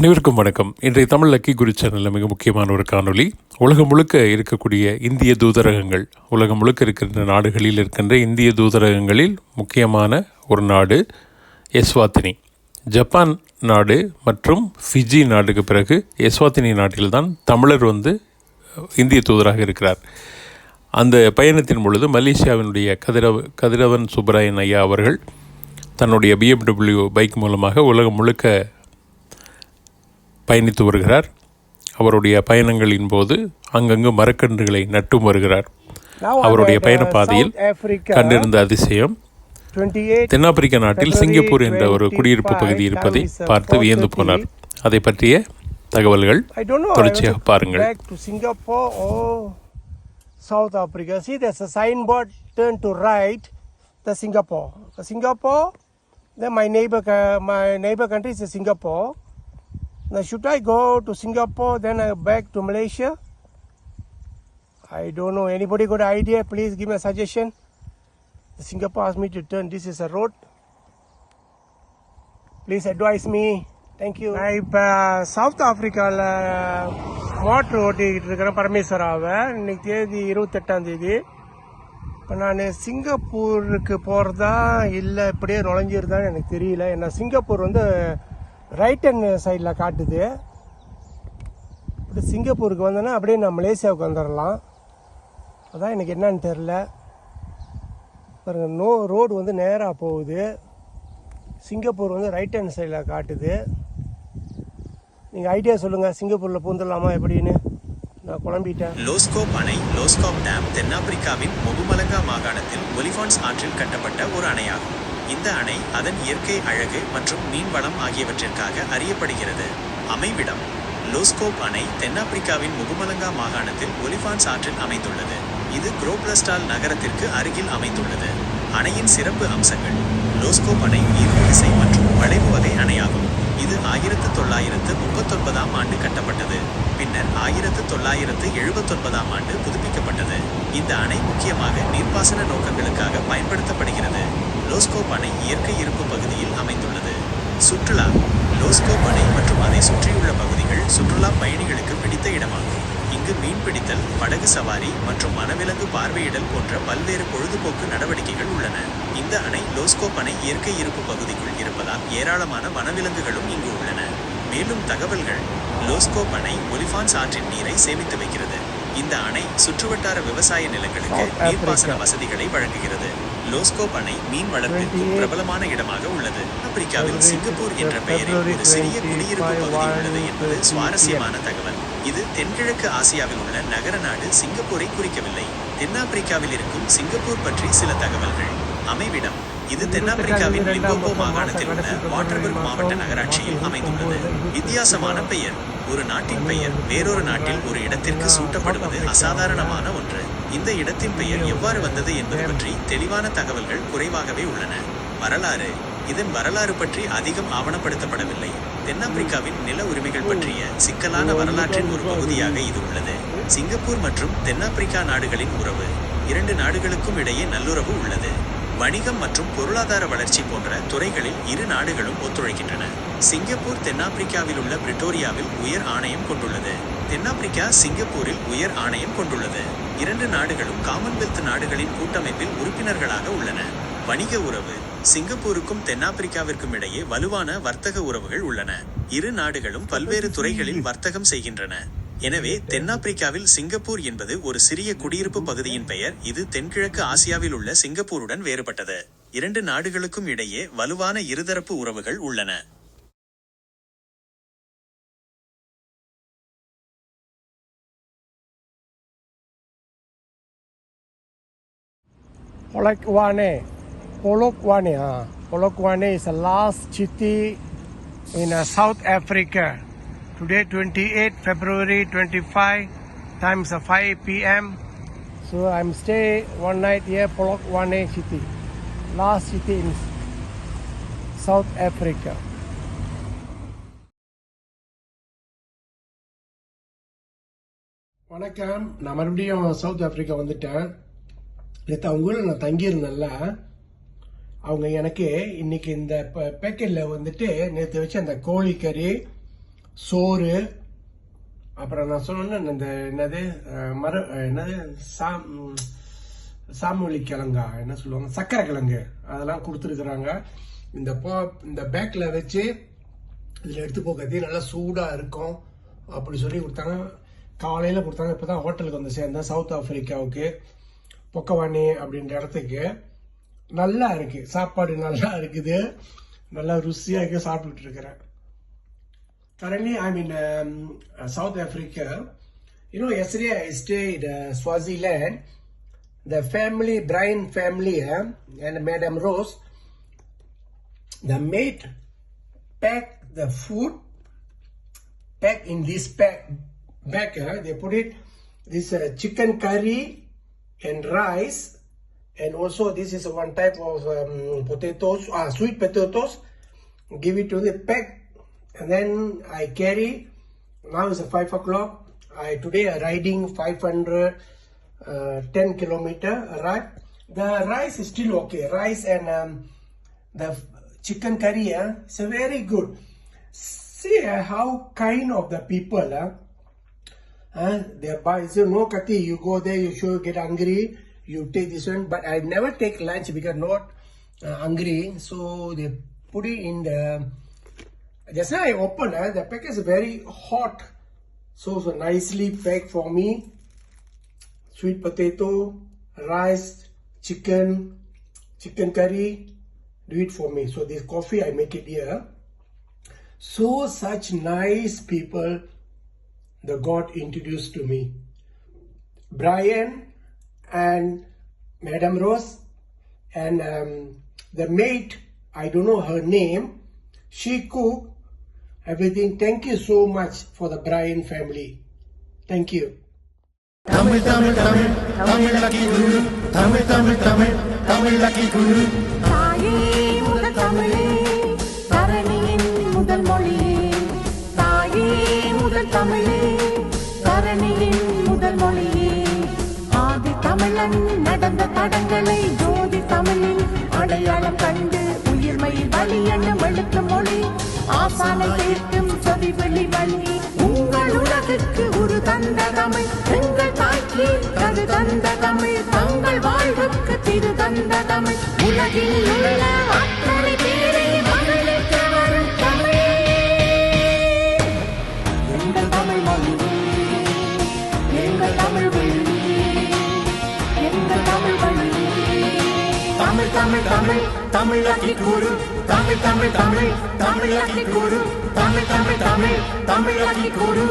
அனைவருக்கும் வணக்கம். இன்றைய தமிழ் லக்கி குரு சேனலில் மிக முக்கியமான ஒரு காணொளி. உலகம் முழுக்க இருக்கக்கூடிய இந்திய தூதரகங்கள். உலகம் முழுக்க இருக்கின்ற நாடுகளில் இருக்கின்ற இந்திய தூதரகங்களில் முக்கியமான ஒரு நாடு எஸ்வாத்தினி ஜப்பான் நாடு மற்றும் ஃபிஜி நாடுக்கு பிறகு எஸ்வாத்தினி நாட்டில்தான் தமிழர் வந்து இந்திய தூதராக இருக்கிறார். அந்த பயணத்தின் பொழுது மலேசியாவினுடைய கதிரவ கதிரவன் சுப்பராயன் ஐயா அவர்கள் தன்னுடைய பிஎம்டபிள்யூ பைக் மூலமாக உலகம் முழுக்க பயணித்து வருகிறார் அவருடைய பயணங்களின் போது அங்கங்கு மரக்கன்றுகளை நட்டும் வருகிறார் அவருடைய at, பயண uh, பாதையில் South Africa, கண்டிருந்த அதிசயம் 28 தென்னாப்பிரிக்க நாட்டில் சிங்கப்பூர் என்ற ஒரு குடியிருப்பு 25, பகுதி இருப்பதை uh, பார்த்து வியந்து 4:30. போனார் அதை பற்றிய தகவல்கள் தொடர்ச்சியாக பாருங்கள் Back to Singapore or South Africa. See, there's a signboard. Turn to right. The Singapore. The Singapore. Then my neighbor, my neighbor country is Singapore. Now, should I go to Singapore then I back to Malaysia? I don't know. Anybody got an idea? Please give me a suggestion. The Singapore asked me to turn. This is a road. Please advise me thank you நான் இப்போ south ஆஃப்ரிக்காவில் motor ஓட்டிக்கிட்டு இருக்கிறேன் பரமேஸ்வராவை இன்னைக்கு தேதி இருபத்தெட்டாம் தேதி இப்போ நான் சிங்கப்பூருக்கு போகிறதா இல்லை இப்படியே நுழைஞ்சிருந்தான்னு எனக்கு தெரியல ஏன்னா சிங்கப்பூர் வந்து ரைட் ஹேண்ட் சைடில் காட்டுது. இப்படி சிங்கப்பூருக்கு வந்தோன்னா அப்படியே நான் மலேசியாவுக்கு வந்துடலாம் அதான் எனக்கு என்னன்னு தெரில பாருங்க நோ ரோடு வந்து நேராக போகுது. சிங்கப்பூர் வந்து ரைட் ஹேண்ட் சைடில் காட்டுது. நீங்கள் ஐடியா சொல்லுங்கள் சிங்கப்பூரில் பூந்துடலாமா எப்படின்னு? நான் குழம்பிட்டேன். லோஸ்கோப் அணை லோஸ்கோப் டேம் தென்னாப்பிரிக்காவின் முகுமலங்கா மாகாணத்தில் ஒலிஃபான்ஸ் ஆற்றில் கட்டப்பட்ட ஒரு அணையாகும். இந்த அணை அதன் இயற்கை அழகு மற்றும் மீன்வளம் ஆகியவற்றிற்காக அறியப்படுகிறது. அமைவிடம் லோஸ்கோப் அணை தென்னாப்பிரிக்காவின் முகுமலங்கா மாகாணத்தில் ஒலிஃபான்ஸ் ஆற்றில் அமைந்துள்ளது. இது குரோப்லஸ்டால் நகரத்திற்கு அருகில் அமைந்துள்ளது. அணையின் சிறப்பு அம்சங்கள் லோஸ்கோப் அணை ஈர்ப்பு விசை மற்றும் வளைவு வகை அணையாகும். இது ஆயிரத்து தொள்ளாயிரத்து முப்பத்தொன்பதாம் ஆண்டு கட்டப்பட்டது. பின்னர் ஆயிரத்து தொள்ளாயிரத்து எழுபத்தொன்பதாம் ஆண்டு புதுப்பிக்கப்பட்டது. இந்த அணை முக்கியமாக நீர்ப்பாசன நோக்கங்களுக்காக பயன்படுத்தப்படுகிறது. லோஸ்கோப் அணை இயற்கை இருப்பு பகுதியில் அமைந்துள்ளது. சுற்றுலா லோஸ்கோப் அணை மற்றும் அதை சுற்றியுள்ள பகுதிகள் சுற்றுலா பயணிகளுக்கு பிடித்த இடமாகும். இங்கு மீன்பிடித்தல் படகு சவாரி மற்றும் வனவிலங்கு பார்வையிடல் போன்ற பல்வேறு பொழுதுபோக்கு நடவடிக்கைகள் உள்ளன. இந்த அணை லோஸ்கோப் அணை இயற்கை இருப்பு பகுதிக்குள் இருப்பதால் ஏராளமான வனவிலங்குகளும் இங்கு உள்ளன. மேலும் தகவல்கள் லோஸ்கோப் அணை ஒலிஃபான்ஸ் ஆற்றின் நீரை சேமித்து வைக்கிறது. இந்த அணை சுற்றுவட்டார விவசாய நிலங்களுக்கு நீர்ப்பாசன. வசதிகளை வழங்குகிறது. லோஸ்கோப் அணை மீன் வளர்ப்பிற்கு 28 பிரபலமான இடமாக உள்ளது. ஆப்பிரிக்காவில் சிங்கப்பூர் என்ற பெயரில் ஒரு சிறிய 25, குடியிருப்பு பகுதி உள்ளது என்பது 1:30 சுவாரஸ்யமான தகவல். இது தென்கிழக்கு ஆசியாவில் உள்ள நகர நாடு சிங்கப்பூரை குறிக்கவில்லை. தென்னாப்பிரிக்காவில் இருக்கும் சிங்கப்பூர் பற்றி சில தகவல்கள். அமைவிடம். இது தென்னாப்பிரிக்காவின் லிம்போகோ மாகாணத்தில் உள்ள வாட்டர்பர்க் மாவட்ட நகராட்சியில் அமைந்துள்ளது. வித்தியாசமான பெயர் ஒரு நாட்டின் பெயர் வேறொரு நாட்டில் ஒரு இடத்திற்கு சூட்டப்படுவது அசாதாரணமான ஒன்று. இந்த இடத்தின் பெயர் எவ்வாறு வந்தது என்பது பற்றி தெளிவான தகவல்கள் குறைவாகவே உள்ளன. வரலாறு. இதன் வரலாறு பற்றி அதிகம் ஆவணப்படுத்தப்படவில்லை. தென்னாப்பிரிக்காவின் நில உரிமைகள் பற்றிய சிக்கலான வரலாற்றின் ஒரு பகுதியாக இது உள்ளது. சிங்கப்பூர் மற்றும் தென்னாப்பிரிக்கா நாடுகளின் உறவு. இரண்டு நாடுகளுக்கும் இடையே நல்லுறவு உள்ளது. வணிகம் மற்றும் பொருளாதார வளர்ச்சி போன்ற துறைகளில் இரு நாடுகளும் ஒத்துழைக்கின்றன. சிங்கப்பூர் தென்னாப்பிரிக்காவில் உள்ள பிரிட்டோரியாவில் உயர் ஆணையம் கொண்டுள்ளது. தென்னாப்பிரிக்கா சிங்கப்பூரில் உயர் ஆணையம் கொண்டுள்ளது. இரண்டு நாடுகளும் காமன்வெல்த் நாடுகளின் கூட்டமைப்பில் உறுப்பினர்களாக உள்ளன. வணிக உறவு. சிங்கப்பூருக்கும் தென்னாப்பிரிக்காவிற்கும் இடையே வலுவான வர்த்தக உறவுகள் உள்ளன. இரு நாடுகளும் பல்வேறு துறைகளில் வர்த்தகம் செய்கின்றன. எனவே தென்னாப்பிரிக்காவில் சிங்கப்பூர் என்பது ஒரு சிறிய குடியிருப்பு பகுதியின் பெயர் இது தென்கிழக்கு ஆசியாவில் உள்ள சிங்கப்பூருடன் வேறுபட்டது இரண்டு நாடுகளுக்கும் இடையே வலுவான இருதரப்பு உறவுகள் உள்ளன Polokwane. Polokwane, ah. Polokwane is the last city in uh, South Africa. Today, 28 February 25, times so 5 p.m. So I'm stay one night here, Polokwane city. Last city in South Africa. வணக்கம் நான் மறுபடியும் சவுத் ஆப்பிரிக்கா வந்துட்டேன் நேற்று அவங்க ஊரில் நான் தங்கியிருந்தேன்ல அவங்க எனக்கு இன்னைக்கு இந்த பேக்கெட்டில் வந்துட்டு நேற்று வச்சு அந்த கோழி கறி சோறு அப்புறம் நான் சொன்னேன் இந்த என்னது மர என்னது சாம் சாமொழி கிழங்கா என்ன சொல்லுவாங்க சக்கரை கிழங்கு அதெல்லாம் கொடுத்துருக்குறாங்க. இந்த போ இந்த பேக்கில் வச்சு இதில் எடுத்து போகிறது நல்லா சூடாக இருக்கும் அப்படி சொல்லி கொடுத்தாங்க. காலையில் கொடுத்தாங்க இப்போ தான் ஹோட்டலுக்கு வந்து சேர்ந்தேன் சவுத் ஆஃப்ரிக்காவுக்கு பொக்கவாணி அப்படின்ற இடத்துக்கு. நல்லா இருக்குது சாப்பாடு நல்லா இருக்குது நல்லா ருசியாக இருக்குது சாப்பிட்டுட்டு இருக்கிறேன். Currently, I'm in um, uh, South Africa. You know, yesterday I stayed uh, Swaziland. The family, Brian family, uh, and Madam Rose, the maid packed the food, packed in this pack, bag. Uh, they put it this uh, chicken curry and rice, and also this is one type of um, potatoes, uh, sweet potatoes. Give it to the pack and then I carry. Now it's five o'clock. I today I'm riding 500, uh, 10 kilometer ride. The rice is still okay. Rice and um, the chicken curry, uh, it's a very good. See uh, how kind of the people. Uh, uh, they buy. So no, Kati, you go there, you sure get hungry. You take this one, but I never take lunch because not uh, hungry. So they put it in the just now I opened, uh, the pack is very hot. So, so nicely packed for me. Sweet potato, rice, chicken, chicken curry. Do it for me. So this coffee I make it here. So such nice people the God introduced to me. Brian and Madam Rose and um, the maid, I don't know her name, she cooked everything. Thank you so much for the Brian family. Thank you. Tamil Tamil Tamil Tamil lucky Guru Tamil Tamil Tamil Tamil lucky Guru தாயே முதல் தமிழே. தரணியின் முதல் மொழியே தாயே முதல் தமிழே. தரணியின் முதல் மொழியே ஆதி தமிழன் நடந்த தடங்களை ஜோதி தமிழில் அடையாளம் கண்டு உயிர்மையில் வழி எண்ணம் எழுத்து மொழி. ஆசானை கேட்கும் சொதி வெளி வழி. உங்கள் உலகுக்கு ஒரு தந்த தமிழ் எங்கள் தாய்க்கு கரு தந்த தமிழ் தங்கள் வாழ்வுக்கு திரு தந்த தமிழ் உலகில் உள்ள Tamil Tamil Tamil Tamil lucky Guru Tamil Tamil Tamil Tamil lucky Guru Tamil Tamil Tamil Tamil lucky Guru